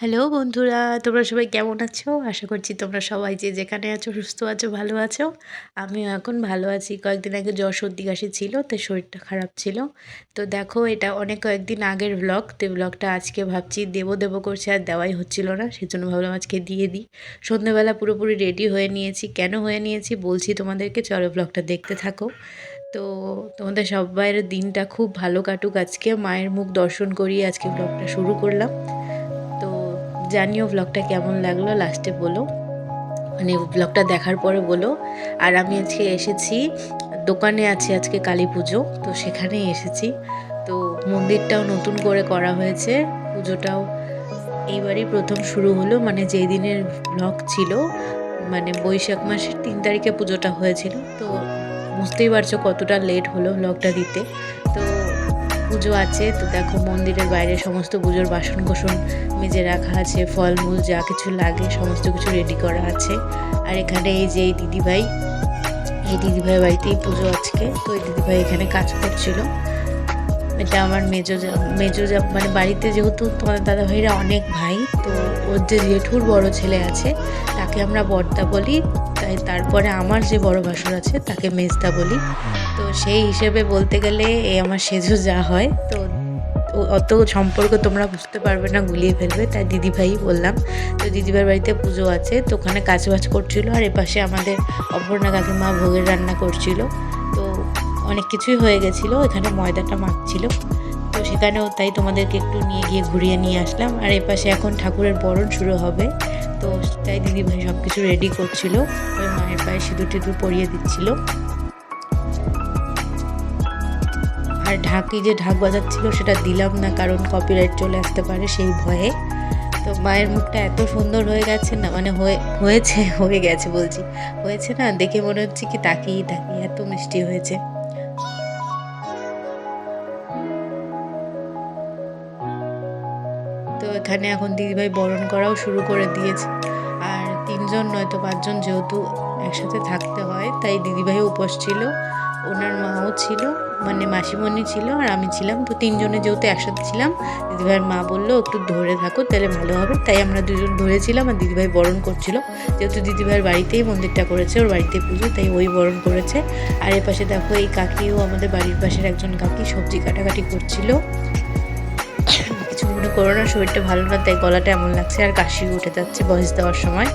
Hello বন্ধুরা, তোমরা সবাই কেমন আছো? আশা করছি তোমরা সবাই যে যেখানে আছো সুস্থ আছো, ভালো আছো। আমিও এখন ভালো আছি। কয়েকদিন আগে জ্বর সর্দি কাশি ছিল তো শরীরটা খারাপ ছিল। তো দেখো, এটা অনেক কয়েকদিন আগের ব্লগ তো ব্লগটা আজকে ভাবছি দেবো দেবো করছে, আর দেওয়াই হচ্ছিল না, সেজন্য ভাবলাম আজকে দিয়ে দিই। সন্ধ্যেবেলা পুরোপুরি রেডি হয়ে নিয়েছি। কেন হয়ে নিয়েছি বলছি তোমাদেরকে, চলো ব্লগটা দেখতে থাকো। তো তোমাদের সবাইয়ের দিনটা খুব ভালো কাটুক। আজকে মায়ের মুখ দর্শন করিয়ে আজকে ব্লগটা শুরু করলাম। জানিও ব্লগটা কেমন লাগল লাস্টে বলো। মানে ব্লগটা দেখার পরে বলো। আর আমি আজকে এসেছি, দোকানে আছি আজকে কালী পুজো, তো সেখানেই এসেছি। তো মন্দিরটাও নতুন করে করা হয়েছে, পুজোটাও এইবারই প্রথম শুরু হলো। মানে যেই দিনের ব্লগ ছিল মানে বৈশাখ মাসের তিন তারিখে পুজোটা হয়েছিল, তো বুঝতেই পারছ কতটা লেট হলো ব্লগটা দিতে। তো পুজো আছে, তো দেখো মন্দিরের বাইরে সমস্ত পুজোর বাসন কোসন মেজে রাখা আছে, ফলমূল যা কিছু লাগে সমস্ত কিছু রেডি করা আছে। আর এখানে এই যে এই দিদিভাই এই দিদিভাই বাড়িতেই পুজো আজকে, তো এই দিদিভাই এখানে কাজ করছিল। এটা আমার মেজো মেজো মানে বাড়িতে যেহেতু তোমার দাদা ভাইরা অনেক ভাই, তো ওর যে জেঠুর বড় ছেলে আছে, তাকে আমরা বর্দা বলি, তাই তারপরে আমার যে বড় ভাসুর আছে, তাকে মেজদা বলি। সেই হিসেবে বলতে গেলে এ আমার সেজো যা হয়, তো অত সম্পর্ক তোমরা বুঝতে পারবে না, গুলিয়ে ফেলবে, তাই দিদিভাই বললাম। তো দিদিভাইয়ের বাড়িতে পুজো আছে, তো ওখানে কাজবাজ করছিল, আর এপাশে আমাদের অপর্ণা কাকিমা ভোগের রান্না করছিল। তো অনেক কিছুই হয়ে গেছিল, এখানে ময়দাটা মাখছিল। তো সেখানেও তাই তোমাদেরকে একটু নিয়ে গিয়ে ঘুরিয়ে নিয়ে আসলাম। আর এপাশে এখন ঠাকুরের বরণ শুরু হবে, তো তাই দিদিভাই সব কিছু রেডি করছিল। ওই মায়ের পায়ে সিঁদুর টিঁদুর পরিয়ে দিচ্ছিল। আর ঢাকি যে ঢাক বাজাচ্ছিল সেটা দিলাম না, কারণ কপিরাইট চলে আসতে পারে সেই ভয়ে। তো মায়ের মুখটা এত সুন্দর হয়ে গেছে না মানে হয়ে, হয়েছে, হয়ে গেছে বলছি। হয়েছে না, দেখে মনে হচ্ছে কি তাকিয়েই তাকিয়ে এত মিষ্টি হয়েছে। তো এখানে এখন দিদিভাই বরণ করাও শুরু করে দিয়েছে। আর তিনজন নয়তো পাঁচজন যেহেতু একসাথে থাকতে হয়, তাই দিদিভাই উপোস ছিল, ওনার মাও ছিল। মানে মাসিমণি ছিল আর আমি ছিলাম, তো তিনজনে যেহেতু একসাথে ছিলাম, দিদিভাইয়ের মা বলল, একটু ধরে থাকো, তাহলে ভালো হবে। তাই আমরা দুজন ধরেছিলাম আর দিদিভাই বরণ করছিল। যেহেতু দিদিভাইয়ের বাড়িতেই মন্দিরটা করেছে, ওর বাড়িতে পুজো, তাই ওই বরণ করেছে। আর এ পাশে দেখো, এই কাকিও আমাদের বাড়ির পাশের একজন কাকি সবজি কাটাকাটি করছিল। কিছু মনে করো না, শরীরটা ভালো না, তাই গলাটা এমন লাগছে, আর কাশি উঠে যাচ্ছে বয়স দেওয়ার সময়।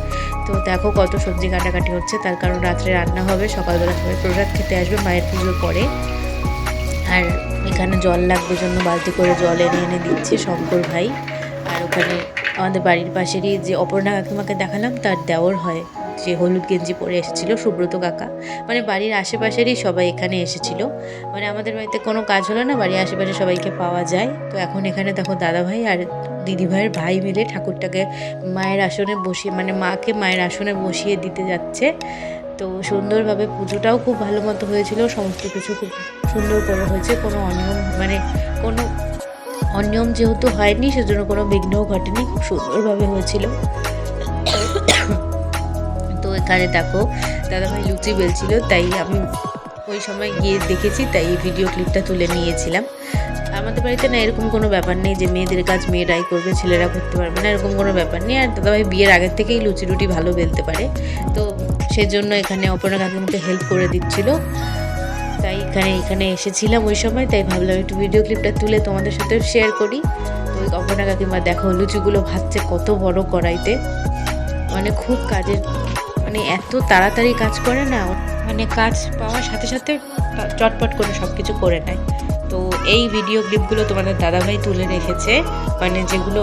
তো দেখো কত সবজি কাটাকাটি হচ্ছে, তার কারণ রাত্রে রান্না হবে, সকালবেলা সবাই প্রসাদ খেতে আসবে, মায়ের পুজোর পরে। আর এখানে জল লাগবে জন্য বালতি করে জল এনে এনে দিচ্ছে শঙ্কর ভাই। আর ওখানে আমাদের বাড়ির পাশেরই যে অপর্ণা কাকিমাকে দেখালাম, তার দেওর হয়। যে হলুদ গেঞ্জি পরে এসেছিল, সুব্রত কাকা। মানে বাড়ির আশেপাশেরই সবাই এখানে এসেছিল। মানে আমাদের বাড়িতে কোনো কাজ হলো না, বাড়ির আশেপাশে সবাইকে পাওয়া যায়। তো এখন এখানে দেখো দাদা ভাই আর দিদি ভাইয়ের ভাই মিলে ঠাকুরটাকে মায়ের আসনে বসিয়ে মানে মাকে মায়ের আসনে বসিয়ে দিতে যাচ্ছে। তো সুন্দরভাবে পুজোটাও খুব ভালো মতো হয়েছিল, সমস্ত কিছু খুব সুন্দর করে হয়েছে, কোনো অনিয়ম মানে কোনো অনিয়ম যেহেতু হয়নি, সেজন্য কোনো বিঘ্নও ঘটেনি, খুব সুন্দরভাবে হয়েছিল। তো এখানে দেখো, দাদাভাই লুচি বেলছিল, তাই আমি ওই সময় গিয়ে দেখেছি, তাই এই ভিডিও ক্লিপটা তুলে নিয়েছিলাম। আমাদের বাড়িতে না এরকম কোনো ব্যাপার নেই যে মেয়েদের কাজ মেয়েরাই করবে, ছেলেরা করতে পারবে না, এরকম কোনো ব্যাপার নেই। আর দাদাভাই বিয়ের আগের থেকেই লুচি রুটি ভালো বেলতে পারে। তো সেজন্য এখানে অপর্ণা কাকিমাকে হেল্প করে দিচ্ছিল। তাই এখানে এখানে এসেছিলাম ওই সময়, তাই ভাবলাম একটু ভিডিও ক্লিপটা তুলে তোমাদের সাথে শেয়ার করি। তো ওই কাকিমা, দেখো লুচিগুলো ভাজছে কত বড় কড়াইতে। মানে খুব কাজের মানে এত তাড়াতাড়ি কাজ করে না মানে কাজ পাওয়ার সাথে সাথে চটপট করে সব কিছু করে নেয়। তো এই ভিডিও ক্লিপগুলো তোমাদের দাদাভাই তুলে রেখেছে মানে যেগুলো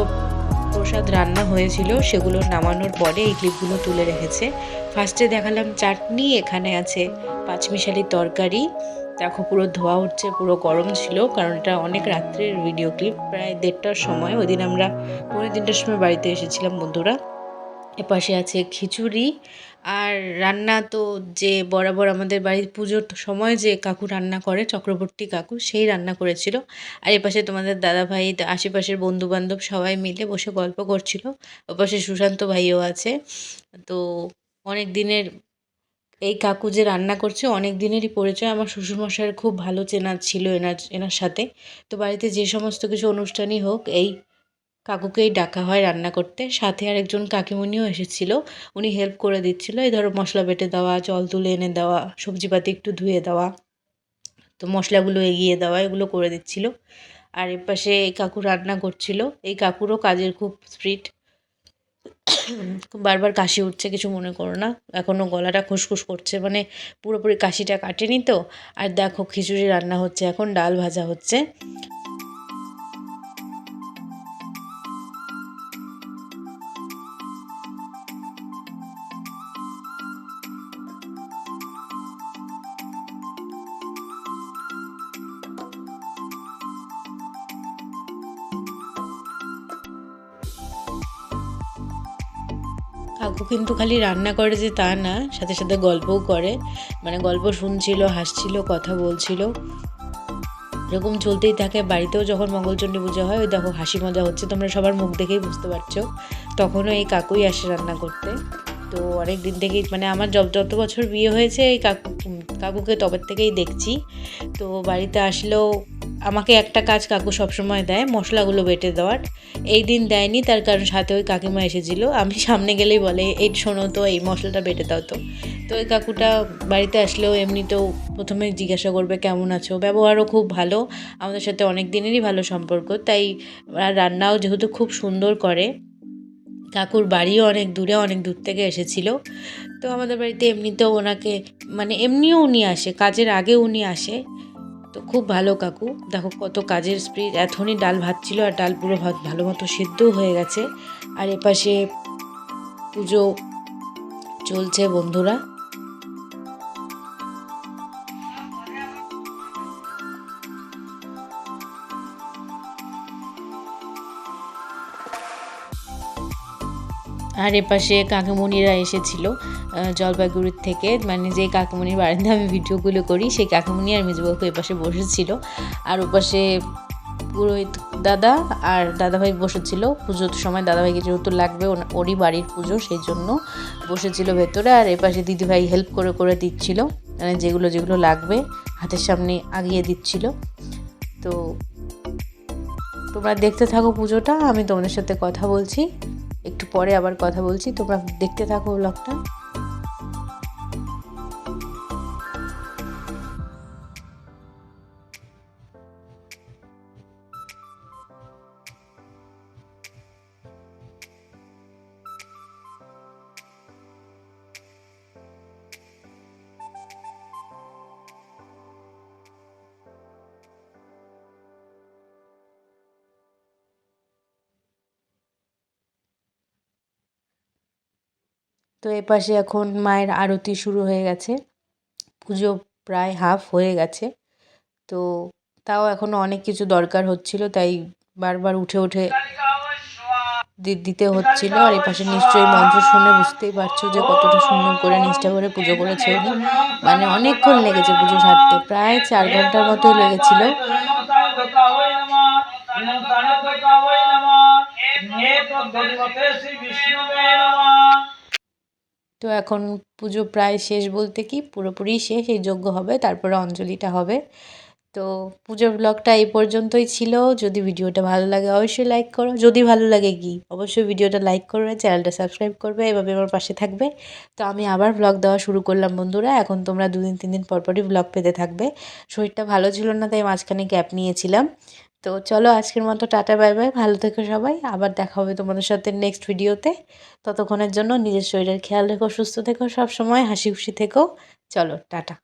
প্রসাদ রান্না হয়েছিল, সেগুলো নামানোর পরে এই ক্লিপগুলো তুলে রেখেছে। ফার্স্টে দেখালাম চাটনি, এখানে আছে পাঁচমিশালি তরকারি। দেখো পুরো ধোয়া উঠছে, পুরো গরম ছিল, কারণ এটা অনেক রাত্রের ভিডিও ক্লিপ প্রায় দেড়টার সময়। ওই দিন আমরা পনেরো তিনটার সময় বাড়িতে এসেছিলাম বন্ধুরা। এপাশে আছে খিচুড়ি আর রান্না তো যে বরাবর আমাদের বাড়ির পুজোর সময় যে কাকু রান্না করে, চক্রবর্তী কাকু, সেই রান্না করেছিল। আর এপাশে তোমাদের দাদা ভাই আশেপাশের বন্ধু বান্ধব সবাই মিলে বসে গল্প করছিল। ওপাশে সুশান্ত ভাইও আছে। তো অনেক দিনের এই কাকু যে রান্না করছে, অনেক দিনেরই পরিচয়। আমার শ্বশুরমশাইয়ের খুব ভালো চেনা ছিল এনার এনার সাথে। তো বাড়িতে যে সমস্ত কিছু অনুষ্ঠানই হোক, এই কাকুকেই ডাকা হয় রান্না করতে। সাথে আর একজন কাকিমণিও এসেছিল। উনি হেল্প করে দিচ্ছিল। এই ধরো মশলা বেটে দেওয়া, জল তুলে এনে দেওয়া, সবজিপাতি একটু ধুয়ে দেওয়া, তো মশলাগুলো এগিয়ে দেওয়া, এগুলো করে দিচ্ছিল। আর এর পাশে এই কাকু রান্না করছিল। এই কাকুরও কাজের খুব স্পিড। বারবার কাশি উঠছে, কিছু মনে করো না। এখনও গলাটা খুসখুস করছে মানে পুরোপুরি কাশিটা কাটেনি তো। আর দেখো খিচুড়ি রান্না হচ্ছে, এখন ডাল ভাজা হচ্ছে। কাকু কিন্তু খালি রান্না করে যে তা না, সাথে সাথে গল্পও করে। মানে গল্প শুনছিল, হাসছিল, কথা বলছিল। এরকম চলতেই থাকে। বাড়িতেও যখন মঙ্গলচণ্ডী পুজো হয়, ওই দেখো হাসি মজা হচ্ছে। তোমরা সবার মুখ দেখেই বুঝতে পারছ। তখনও এই কাকুই আসে রান্না করতে। তো অনেক দিন থেকেই মানে আমার যত যত বছর বিয়ে হয়েছে এই কাকু কাকুকে তবের থেকেই দেখছি। তো বাড়িতে আসলেও আমাকে একটা কাজ কাকু সবসময় দেয়, মশলাগুলো বেটে দেওয়ার। এই দিন দেয়নি, তার কারণ সাথে ওই কাকিমা এসেছিল। আমি সামনে গেলেই বলে, এই শোনো তো, এই মশলাটা বেটে দাও তো। তো ওই কাকুটা বাড়িতে আসলেও এমনিতেও প্রথমে জিজ্ঞাসা করবে, কেমন আছো? ব্যবহারও খুব ভালো। আমাদের সাথে অনেক দিনেরই ভালো সম্পর্ক, তাই রান্নাও যেহেতু খুব সুন্দর করে কাকুর বাড়িও অনেক দূরে, অনেক দূর থেকে এসেছিল। তো আমাদের বাড়িতে এমনিতেও ওনাকে মানে এমনিও উনি আসে, কাজের আগে উনি আসে। তো খুব ভালো কাকু। দেখো কত কাজের স্পিড এখনই ডাল ভাত ছিল আর ডাল পুরো ভাত ভালো মতো সিদ্ধ হয়ে গেছে। আর এপাশে পুজো চলছে বন্ধুরা। আর এপাশে কাকিমণিরা এসেছিল জলপাইগুড়ির থেকে। মানে যে কাকিমণির বাড়িতে আমি ভিডিওগুলো করি, সেই কাকিমণি আর মেজবাবু এপাশে বসেছিল। আর ওপাশে পুরোহিত দাদা আর দাদাভাই বসেছিল। পুজোর সময় দাদাভাইকে যেহেতু লাগবে ওরই বাড়ির পুজো, সেই জন্য বসেছিল ভেতরে। আর এপাশে দিদিভাই হেল্প করে করে দিচ্ছিল। মানে যেগুলো যেগুলো লাগবে হাতের সামনে আগিয়ে দিচ্ছিল। তো তোমরা দেখতে থাকো পুজোটা, আমি তোমাদের সাথে কথা বলছি। একটু পরে আবার কথা বলছি তোমরা দেখতে থাকো ব্লগটা তো এপাশে এখন মায়ের আরতি শুরু হয়ে গেছে। পুজো প্রায় হাফ হয়ে গেছে। তো তাও এখনও অনেক কিছু দরকার হচ্ছিল, তাই বারবার উঠে উঠে দিতে হচ্ছিল। আর এপাশে নিশ্চয়ই মন্ত্র শুনে বুঝতেই পারছ যে কতটা সুন্দর করে নিষ্ঠা করে পুজো করেছে উনি। মানে অনেকক্ষণ লেগেছে পুজো সারতে, প্রায় চার ঘণ্টার মতোই লেগেছিল। তো এখন পুজো প্রায় শেষ বলতে কি পুরোপুরি শেষ, এই যজ্ঞ হবে, তারপরে অঞ্জলিটা হবে। তো পুজোর ব্লগটা এই পর্যন্তই ছিল। যদি ভিডিওটা ভালো লাগে অবশ্যই লাইক করো, যদি ভালো লাগে কি, অবশ্যই ভিডিওটা লাইক করবে, চ্যানেলটা সাবস্ক্রাইব করবে, এভাবে আমার পাশে থাকবে। তো আমি আবার ব্লগ দেওয়া শুরু করলাম বন্ধুরা, এখন তোমরা দুদিন তিন দিন পরপরই ব্লগ পেতে থাকবে। শরীরটা ভালো ছিল না, তাই মাঝখানে গ্যাপ নিয়েছিলাম। তো চলো আজকের মতো টাটা, বাই বাই। ভালো থেকো সবাই। আবার দেখা হবে তোমাদের সাথে নেক্সট ভিডিওতে ততক্ষণের জন্য নিজের শরীরের খেয়াল রেখো, সুস্থ থেকো সব সময় হাসি খুশি থেকো। চলো, টাটা।